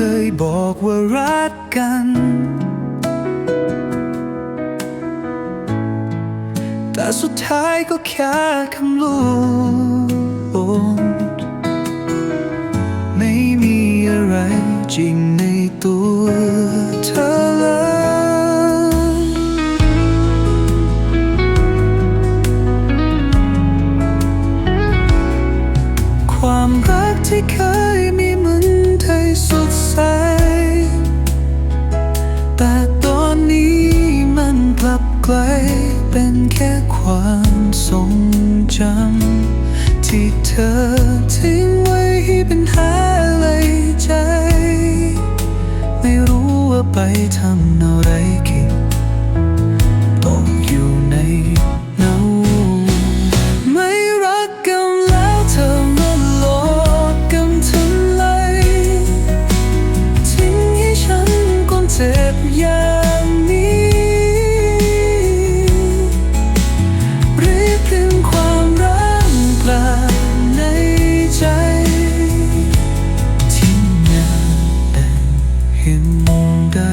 เคยบอกว่ารักกัน แต่สุดท้ายก็แค่คำลูดไม่มีอะไรจริงในตัวเธอเลยความรักที่เคย เป็นแค่ความทรงจำ ที่เธอทิ้งไว้ให้เป็นหาเลยใจ ไม่รู้ว่าไปทำอะไรคิดตกอยู่ในเงาไม่รักกันแล้วเธอมาหลอกกันทำไมทิ้งให้ฉันก้มเจ็บยา เห็นได้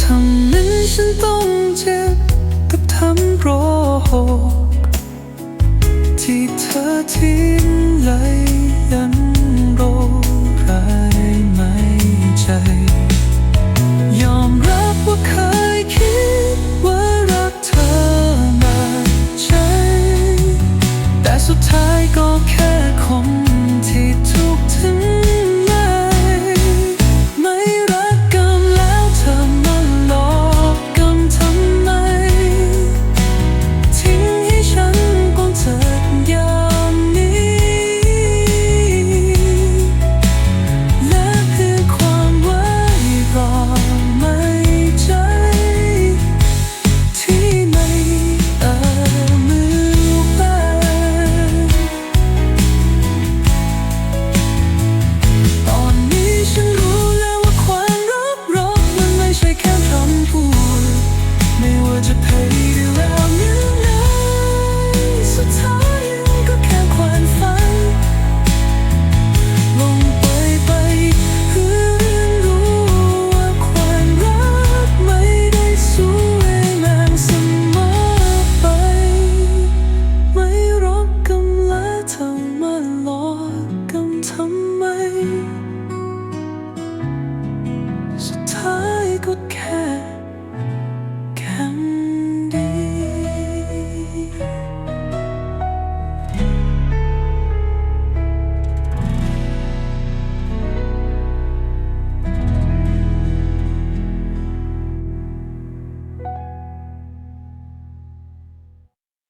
ทำให้ฉันต้องเจ็บกับทำโรคที่เธอทิ้งเลยยันโรคร้